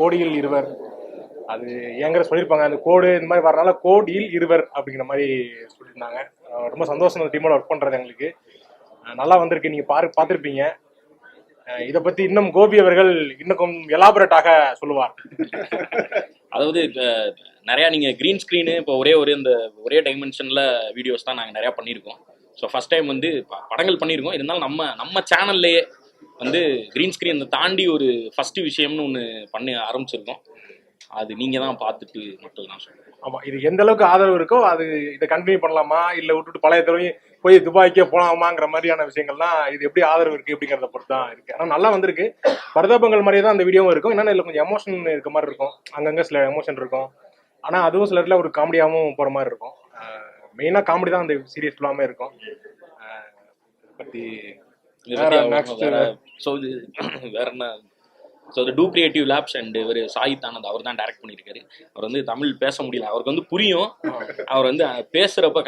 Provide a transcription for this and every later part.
கோடியில் இருவர். அது ஏங்கிற சொல்லியிருப்பாங்க அந்த கோடு இந்த மாதிரி வரனால கோடியில் இருவர் அப்படிங்கிற மாதிரி சொல்லியிருந்தாங்க. ரொம்ப சந்தோஷம் அந்த டீமோட ஒர்க் பண்றது எங்களுக்கு. நல்லா வந்திருக்கு. நீங்க பாரு பார்த்துருப்பீங்க. இதை பத்தி இன்னும் கோபி அவர்கள் இன்னும் எலாபரேட்டாக சொல்லுவார். அதாவது இப்போ நிறையா நீங்கள் கிரீன் ஸ்க்ரீனு இப்போ ஒரே ஒரே இந்த ஒரே டைமென்ஷனில் வீடியோஸ் தான் நாங்கள் நிறையா பண்ணியிருக்கோம். ஸோ ஃபஸ்ட் டைம் வந்து ப- படங்கள் பண்ணியிருக்கோம். இருந்தாலும் நம்ம நம்ம சேனல்லையே வந்து கிரீன் ஸ்கிரீன் தாண்டி ஒரு ஃபர்ஸ்ட் விஷயம்னு ஒன்று பண்ண ஆரம்பிச்சிருக்கோம். அது நீங்க தான் பார்த்துட்டு மட்டும் தான் சொல்லுங்க ஆமா இது எந்த அளவுக்கு ஆதரவு இருக்கோ அது இதை கண்டினியூ பண்ணலாமா? இல்ல விட்டுட்டு பழைய தடவை போய் துபாய்க்கே போலாமாங்கிற மாதிரியான விஷயங்கள்லாம் இது எப்படி ஆதரவு இருக்கு அப்படிங்கறத பொறுத்து தான் இருக்கு. ஆனா நல்லா வந்திருக்கு. பரதாபங்கள் மாதிரியே தான் அந்த வீடியோவும் இருக்கும். என்னன்னா இதுல கொஞ்சம் எமோஷன் இருக்க மாதிரி இருக்கும். அங்கங்க சில எமோஷன் இருக்கும். ஆனா அதுவும் சில இடத்துல ஒரு காமெடியாவும் போற மாதிரி இருக்கும். மெயினா காமெடி தான் அந்த சீரியஸ் ஃபுல்லாமே இருக்கும். பற்றி பத்தி ஸோ இது வேற என்ன? ஸோ இந்த டூ கிரியேட்டிவ் லேப்ஸ் அண்ட் இவர் சாயித் ஆனந்த் அவர் தான் டைரக்ட் பண்ணியிருக்காரு அவர் வந்து தமிழ் பேச முடியல. அவருக்கு வந்து புரியும். அவர் வந்து பேசுறப்ப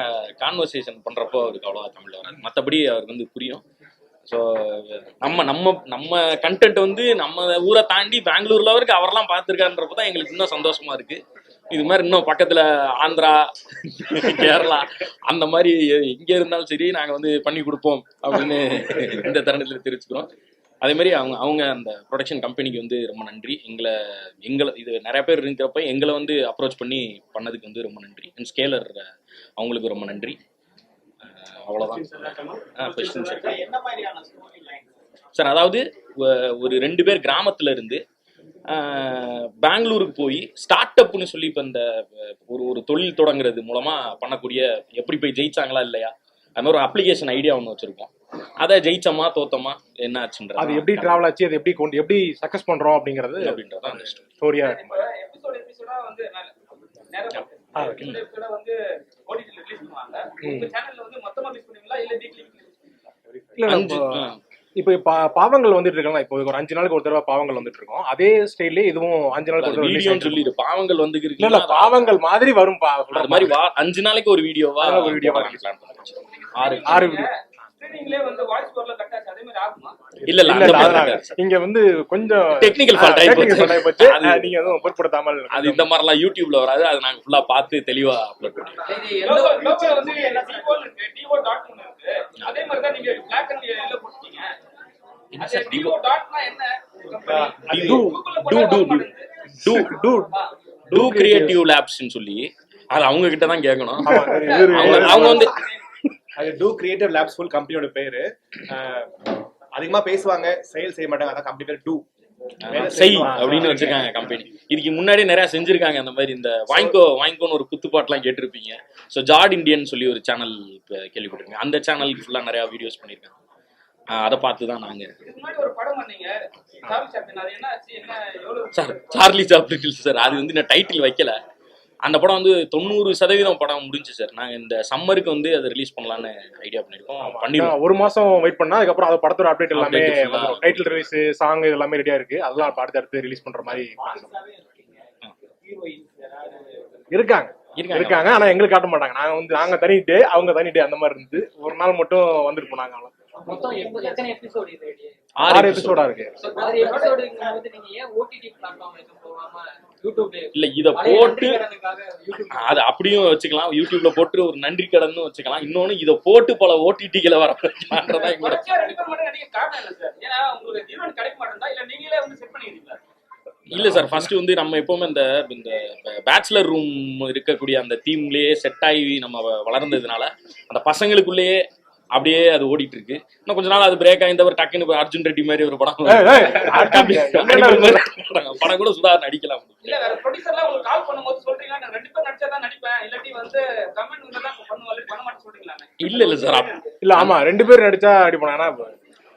கான்வர்சேஷன் பண்றப்போ அவருக்கு அவ்வளோவா தமிழ் வராது. மற்றபடி அவருக்கு வந்து புரியும். ஸோ நம்ம நம்ம நம்ம கண்டென்ட் வந்து நம்ம ஊரை தாண்டி பெங்களூர்ல வரைக்கும் அவரெல்லாம் பார்த்துருக்காருன்றப்ப தான் எங்களுக்கு இன்னும் சந்தோஷமா இருக்கு. இது மாதிரி இன்னும் பக்கத்துல ஆந்திரா கேரளா அந்த மாதிரி எங்க இருந்தாலும் சரி நாங்க வந்து பண்ணி கொடுப்போம் அப்படின்னு இந்த தருணத்துல தெரிவிச்சுக்கிறோம். அதே மாதிரி அவங்க அவங்க அந்த ப்ரொடக்ஷன் கம்பெனிக்கு வந்து ரொம்ப நன்றி. எங்களை எங்களை இது நிறைய பேர் இருக்கிறப்ப எங்களை வந்து அப்ரோச் பண்ணி பண்ணதுக்கு வந்து ரொம்ப நன்றி. அண்ட் ஸ்கேலர் அவங்களுக்கு ரொம்ப நன்றி. லைன் சார் அதாவது ஒரு ரெண்டு பேர் கிராமத்துல இருந்து பெங்களூருக்கு போய் ஸ்டார்ட் அப்னு சொல்லி இப்போ இந்த ஒரு ஒரு தொழில் தொடங்குறது மூலமா பண்ணக்கூடிய எப்படி போய் ஜெயிச்சாங்களா இல்லையா? அது மாதிரி ஒரு அப்ளிகேஷன் ஐடியா ஒன்று வச்சிருக்கோம். அதை ஜெயிச்சோமா தோத்தோமா என்ன ஆச்சுன்றது அது எப்படி டிராவல் ஆச்சு அது எப்படி கொண்டு எப்படி சக்சஸ் பண்றோம் அப்படிங்கிறது அப்படின்றது அந்த. ஸ்டோரியா இருக்கும். இப்போ பாவங்கள் வந்துட்டு இருக்கலாம் இப்போ ஒரு அஞ்சு நாளுக்கு ஒரு தடவை பாவங்கள் வந்துட்டு இருக்கோம் அதே ஸ்டைல்லே இதுவும் அஞ்சு நாளுக்கு ஒரு ஆயிட்டு சொல்லிடு. பாவங்கள் வந்து. இல்ல இல்ல பாவங்கள் மாதிரி வரும் பா அது மாதிரி வா அஞ்சு நாளைக்கு ஒரு வீடியோவா? ஒரு வீடியோவா? பிளான் பண்ணி ஆறு ஆறு மாதிரி ஆகுமா? இல்ல இல்ல மாதிரி. இங்க வந்து கொஞ்சம் ஆயி டெக்னிக்கல். ஃபால்ட் நீங்க எதுவும் பொருட்படுத்தாமல் அது இந்த மாதிரிலாம் யூடியூப்ல வராது. அது நாங்க ஃபுல்லா பார்த்து தெளிவா அப்லோட் பண்ணுவோம் அதே மாதிரி தான் நீங்க பிளாக் அண்ட் எல்லோ போட்டுட்டீங்க என்ன அது சார் டிஓ டாட்னா என்ன அது டூ Google டூ போட்டா டூ வர டூ டூ டூ கிரியேட்டிவ் லேப்ஸ்னு சொல்லி அது அவங்க கிட்ட தான் கேட்கணும். அவங்க வந்து அது டூ கிரியேட்டிவ் லேப்ஸ் ஃபுல் கம்பெனியோட பேரு. அதிகமா பேசுவாங்க செயல் செய்ய மாட்டாங்க. அதான் கம்பெனி பேர் டூ செய் அப்படின்னு வச்சிருக்காங்க கம்பெனி இதுக்கு முன்னாடியே நிறைய செஞ்சிருக்காங்க அந்த மாதிரி. இந்த வாங்கிக்கோ வாங்கிக்கோன்னு ஒரு குத்துப்பாட்டுலாம் கேட்டிருப்பீங்க. ஸோ ஜார்ட் இந்தியன் சொல்லி ஒரு சேனல் கேள்விப்பட்டிருக்கேன். அந்த சேனலுக்கு ஃபுல்லாக நிறைய வீடியோஸ் பண்ணியிருக்காங்க. அதை பார்த்து தான் நாங்கள் எவ்வளவு சார் சார்லி சாப்ளின் சார். அது வந்து நான் டைட்டில் வைக்கல. அந்த படம் வந்து தொண்ணூறு சதவீதம் படம் முடிஞ்சு சார். நாங்கள் இந்த சம்மருக்கு வந்து அதை ரிலீஸ் பண்ணலான்னு ஐடியா பண்ணியிருக்கோம். பண்ணிடுவோம் ஒரு மாசம் வெயிட் பண்ணா அதுக்கப்புறம் அது படத்தோட அப்டேட் எல்லாமே டைட்டில் ரிலீஸ் சாங் எல்லாமே ரெடியா இருக்கு. அதெல்லாம் அடுத்து அடுத்து ரிலீஸ் பண்ற மாதிரி இருக்காங்க. இருக்காங்க. இருக்காங்க. ஆனா எங்களுக்கு காட்ட மாட்டாங்க. நாங்க வந்து நாங்க தனிட்டு அவங்க தனிட்டு அந்த மாதிரி இருந்து ஒரு நாள் மட்டும் வந்துட்டு போனாங்க. மொத்தம் எத்தனை எபிசோடு இது? ஆறு. எபிசோடா இருக்கு. ஆறு எபிசோடுங்கும் போது நீங்க ஏன் ஓடிடி பிளாட்ஃபார்ம்ல போகாம இல்ல இத போட்டு அது அப்படியும் வச்சுக்கலாம். யூடியூப்ல போட்டு ஒரு நன்றி கடன்னு வச்சுக்கலாம். இன்னொன்னு இத போட்டு பல ஓடிடிகளை வர எங்களோட மாட்டேங்குதா இல்ல நீங்களே வந்து செட் பண்ணிக்கிறீங்களா இல்ல சார் ஃபர்ஸ்ட் வந்து நம்ம எப்பவுமே இந்த இந்த பேச்சுலர் ரூம் இருக்கக்கூடிய அந்த தீம்லயே செட் ஆகி நம்ம வளர்ந்ததுனால அந்த பசங்களுக்குள்ளேயே அப்படியே அது ஓடிட்டு இருக்கு இன்னும் கொஞ்ச நாள் அது பிரேக் ஆயிருந்தவர் டக்குன்னு இப்ப அர்ஜுன் ரெட்டி மாதிரி ஒரு படம்? படம் கூட சுதா நடிக்கலாம் இல்ல வேற ப்ரொடியூசர்லாம் உங்களுக்கு கால் பண்ணும்போது சொல்றீங்க நான் ரெண்டு பேர் நடிச்சா தான் நடிப்பேன். இல்லாட்டி வந்து கமெண்ட் வந்து தான் பண்ணுவாங்க பண்ண மாட்டேன் சொல்றீங்களாமே? இல்ல இல்ல சார். இல்ல ஆமா ரெண்டு பேர் நடிச்சா அடிப்பாங்க ஆனா இப்ப-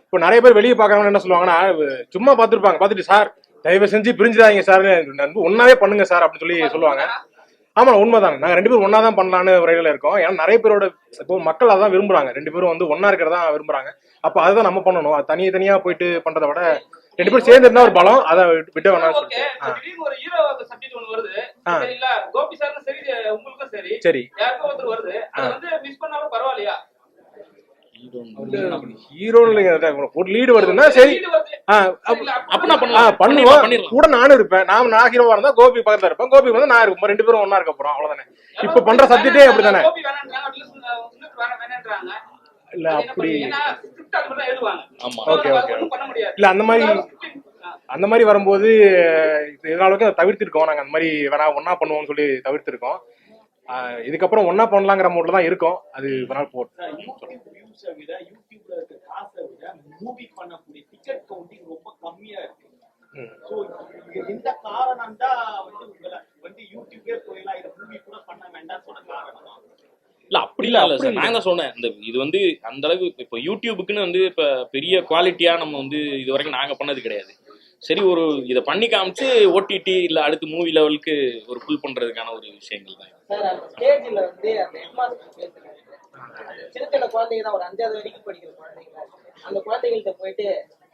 இப்போ நிறைய பேர் வெளியே பாக்குறவங்க என்ன சொல்லுவாங்கன்னா சும்மா பாத்துருப்பாங்க பாத்துட்டு சார் தயவு செஞ்சு பிரிஞ்சுதாங்க சார். ஒன்னாவே பண்ணுங்க சார் அப்படின்னு சொல்லி சொல்லுவாங்க. ஆமா உண்மைதான் நாங்க ரெண்டு பேரும் ஒன்னா தான் பண்ணலான்னு ஒரு ஐடியால இருக்கோம். ஏன்னா நிறைய பேரோட இப்போ மக்கள் அதான் விரும்புறாங்க. ரெண்டு பேரும் வந்து ஒன்னா இருக்கிறதா விரும்புறாங்க. அப்ப அதுதான் நம்ம பண்ணணும். அது தனியா தனியா போயிட்டு பண்றதை விட ரெண்டு பேரும் சேர்ந்து இருந்தா ஒரு பலம் அதை ஆ, திடீர்னு ஒரு ஹீரோ சப்ஜெக்ட் ஒன்று வருது. சரிங்களா? கோபி சரி உங்களுக்கும் சரி. சரி. யாருக்கும் ஒருத்தர் வருது. அது வந்து மிஸ் பண்ணாலும் பரவாயில்லையா? ஹீரோ ஒரு லீடு வருதுன்னா சரி. பண்ணுவோம். கூட நானும் இருப்பேன். நான் நான் ஹீரோவா இருந்தா கோபி பக்கத்துல இருப்பேன். கோபி வந்து நான் இருப்போம் ரெண்டு பேரும் ஒண்ணா இருக்க போறோம். அவ்வளவுதானே. இப்ப பண்ற சப்ஜெக்டே அப்படிதானே. இல்ல அப்படி முடியாது. இல்ல அந்த மாதிரி. அந்த மாதிரி வரும்போது இது இதனால வரைக்கும் தவிர்த்திருக்கோம். நாங்க அந்த மாதிரி வேணா ஒண்ணா பண்ணுவோம்னு சொல்லி தவிர்த்திருக்கோம். இதுக்கப்புறம் ஒண்ணா பண்ணலாங்கிற மூட்ல தான் இருக்கோம். அது ஒரு நாள் போட்டோம் யூடியூப் வியூஸை விட யூடியூப்ல இருக்க காசை விட மூவி பண்ணக்கூடிய டிக்கெட் கவுண்டிங் ரொம்ப கம்மியா இருக்கு. ஸோ இந்த காரணம் தான் வந்து உங்களை வந்து யூடியூபே போயிடலாம் இதை மூவி கூட பண்ண வேண்டாம்னு சொன்ன காரணம். தான் இல்ல அப்படிலாம் இல்ல சார். நான் தான் சொன்னேன் இந்த இது வந்து அந்த அளவுக்கு இப்போ யூடியூபுக்குன்னு வந்து இப்ப பெரிய குவாலிட்டியா நம்ம வந்து இது வரைக்கும் நாங்க பண்ணது கிடையாது. சரி ஒரு இதை பண்ணி காமிச்சு ஓடிடி இல்ல அடுத்து மூவி லெவலுக்கு ஒரு புல் பண்றதுக்கான ஒரு விஷயங்கள் தான் சின்ன குழந்தைங்க தான் ஒரு அஞ்சாவது வரைக்கும் படிக்கிற குழந்தைங்க. அந்த குழந்தைங்கள்ட்ட போயிட்டு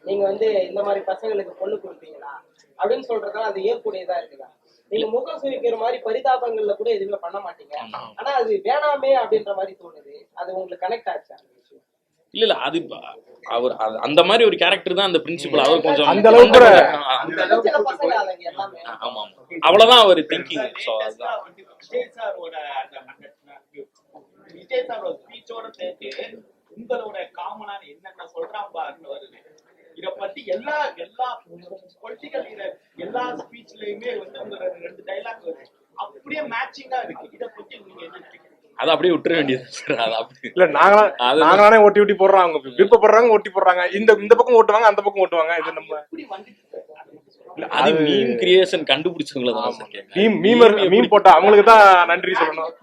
நீங்க வந்து இந்த மாதிரி பசங்களுக்கு பொண்ணு கொடுப்பீங்களா? அப்படின்னு சொல்றதுலாம் அது ஏற்புடையதா இருக்குதா. நீங்க முகம் சுழிக்கிற மாதிரி பரிதாபங்கள்ல கூட எதுவுமே பண்ண மாட்டீங்க. ஆனா அது வேணாமே அப்படின்ற மாதிரி தோணுது. அது உங்களுக்கு கனெக்ட் ஆச்சு? இல்ல இல்ல அது அவர் அந்த மாதிரி ஒரு கேரக்டர் தான் அந்த பிரின்சிபல் அவர் கொஞ்சம் அந்த அளவுக்கு ஆமா ஆமா. அவ்வளவுதான் அவர் திங்கிங் அதுதான் விஜய் சாரோட சாரோட ஸ்பீச்சோட சேர்த்து உங்களோட காமனான என்னென்ன சொல்றான் பாருன்னு வருது. இத பத்தி எல்லா எல்லா பொலிட்டிக்கல் எல்லா ஸ்பீச்லயுமே வந்து ரெண்டு டைலாக் வருது. அப்படியே மேட்சிங்கா இருக்கு. இத பத்தி நீங்க என்ன அதை அப்படியே விட்டுற வேண்டியது சார் அது அப்படி இல்ல நாங்களா அது- நாங்களானே ஒட்டி ஒட்டி போடுறோம். அவங்க விருப்பப்படுறாங்க ஒட்டி போடுறாங்க. இந்த இந்த பக்கம் ஓட்டுவாங்க அந்த பக்கம் ஓட்டுவாங்க. இது நம்ம அதை மீம் கிரியேஷன் கண்டுபிடிச்சவங்கள தான். மீம் மீமர் மீம் போட்டா அவங்களுக்கு தான் நன்றி சொல்லணும்.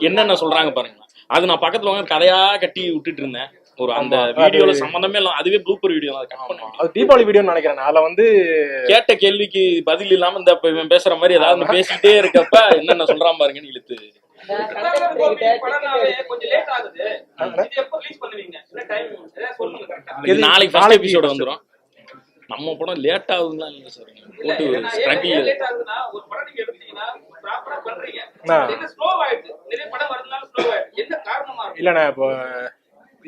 என்னென்ன சொல்றாங்க பாருங்க. அது நான் பக்கத்துல உட்கார்ந்து கதையா கட்டி விட்டுட்டு இருந்தேன். ஒரு அந்த வீடியோல சம்பந்தமே இல்ல. அதுவே ப்ளூப்பர் வீடியோ அதை தீபாவளி வீடியோன்னு நினைக்கிறேன். அதுல வந்து கேட்ட கேள்விக்கு பதில் இல்லாம இந்த பேசுற மாதிரி ஏதாவது பேசிக்கிட்டே இருக்கப்ப என்னென்ன சொல்றான் பாருங்கன்னு இழுத்து நாளைக்கு ஃபர்ஸ்ட் எபிசோட வந்துரும். நம்ம படம் லேட் போட்டு ஸ்ட்ரகிள் ஆகுதுன்னா ஒரு படம் நீங்க எடுத்தீங்கன்னா ப்ராப்பரா பண்றீங்க. ஆ. அது என்ன ஸ்லோ ஆயிடுது நிறைய படம் வரதுனால ஸ்லோ ஆயிடுது என்ன காரணமா? இருக்கும் இல்லண்ணே இப்போ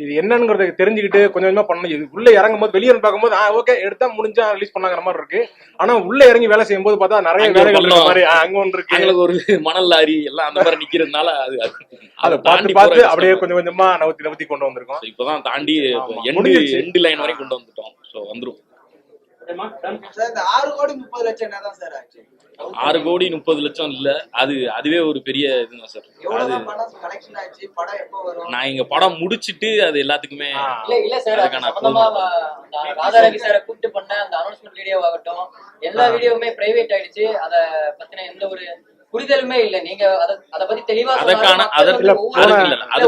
இது என்னங்கிறத தெரிஞ்சுக்கிட்டு கொஞ்சம் கொஞ்சமா பண்ணணும் இது உள்ள இறங்கும் போது வெளியே பார்க்கும்போது ஆ ஓகே எடுத்தா முடிஞ்சா ரிலீஸ் பண்ணாங்கிற மாதிரி இருக்கு ஆனா உள்ள இறங்கி வேலை செய்யும் போது பார்த்தா நிறைய வேலைகள் இருக்க. மாதிரி அங்க ஒன்று இருக்கு எங்களுக்கு ஒரு மணல் லாரி எல்லாம் அந்த மாதிரி நிக்கிறதுனால அது அது- பார்த்து பார்த்து அப்படியே. கொஞ்சம் கொஞ்சமா நவுத்தி நவுத்தி கொண்டு வந்திருக்கோம் இப்பதான் தாண்டி எண்டு. எண்டு லைன் வரைக்கும் கொண்டு வந்துட்டோம் சோ வந்துரும் ஆறு கோடி முப்பது லட்சம் என்னதான் சார் ஆச்சு? ஆறு கோடி முப்பது லட்சம் இல்ல. அது அதுவே ஒரு பெரிய இதுதான் சார் நான் இங்க படம் முடிச்சிட்டு அது எல்லாத்துக்குமே. இல்ல இல்ல சார் ராதாரவி சாரை கூப்பிட்டு பண்ண அந்த அனௌன்ஸ்மெண்ட் வீடியோ ஆகட்டும் எல்லா வீடியோவுமே பிரைவேட் ஆயிடுச்சு. அத பத்தின எந்த ஒரு புரிதலுமே இல்ல. நீங்க அத அத பத்தி தெளிவா அதற்கான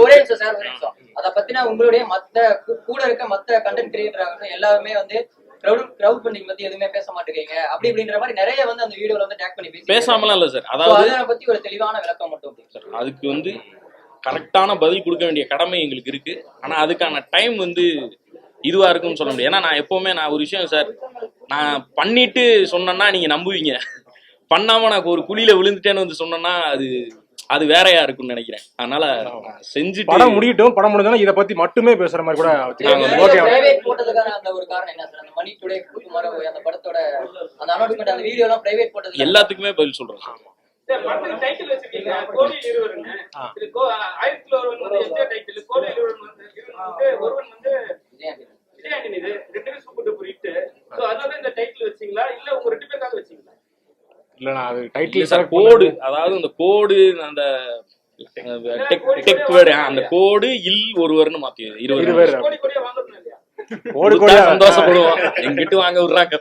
ஒரே நிமிஷம் சார் ஒரே நிமிஷம். அத பத்தின உங்களுடைய மத்த கூட இருக்க மத்த கண்டென்ட் கிரியேட்டர் ஆகட்டும் எல்லாருமே வந்து கிரௌட் கிரௌட் ஃபண்டிங் பத்தி எதுவுமே பேச மாட்டேங்கிறீங்க. அப்படி இப்படின்ற மாதிரி நிறைய வந்து அந்த வீடியோல வந்து டேக் பண்ணி பேசி பேசாமலாம் இல்ல சார். அதாவது அதை பத்தி ஒரு தெளிவான விளக்கம் மட்டும் சார். அதுக்கு வந்து கரெக்டான பதில் கொடுக்க வேண்டிய கடமை எங்களுக்கு இருக்கு. ஆனா அதுக்கான டைம் வந்து இதுவா இருக்கும்னு சொல்ல முடியாது. ஏன்னா நான் எப்பவுமே நான் ஒரு விஷயம் சார் நான் பண்ணிட்டு சொன்னேன்னா நீங்க நம்புவீங்க. பண்ணாம நான் ஒரு குழியில விழுந்துட்டேன்னு வந்து சொன்னேன்னா அது அது வேறையா இருக்கும்னு நினைக்கிறேன். அதனால செஞ்சுட்டு படம் முடியட்டும் படம் முடிஞ்சோன்னா இதை பத்தி மட்டுமே பேசுற மாதிரி கூட வச்சுக்கலாம் ஓகே பிரைவேட் போட்டதுக்கான அந்த ஒரு காரணம் என்ன சார்? அந்த மணி டுடே குமார அந்த படத்தோட அந்த அனௌன்ஸ்மெண்ட் அந்த வீடியோ எல்லாம் பிரைவேட் போட்டது எல்லாத்துக்குமே பதில் சொல்றேன் வந்து விஜயாண்டினி. இது. ரெண்டு பேரும் ஹிட் சோ அதனால இந்த டைட்டில் வச்சீங்களா? இல்ல உங்க ரெண்டு பேருக்காக வச்சீங்களா? இல்லண்ணா அது இல்ல டைட்டில் சார் கோடு அதாவது அந்த கோடு அந்த டெக் டெக் வேர்டு அந்த கோடு இல் ஒருவர்னு மாத்தி இருவர் இருவர். கோடி கோடியா வாங்கணும் இல்லையா? ஓடு கொடுத்தா கோடியா? சந்தோஷப்படுவோம். எங்கிட்டு வாங்க விடுறாங்க.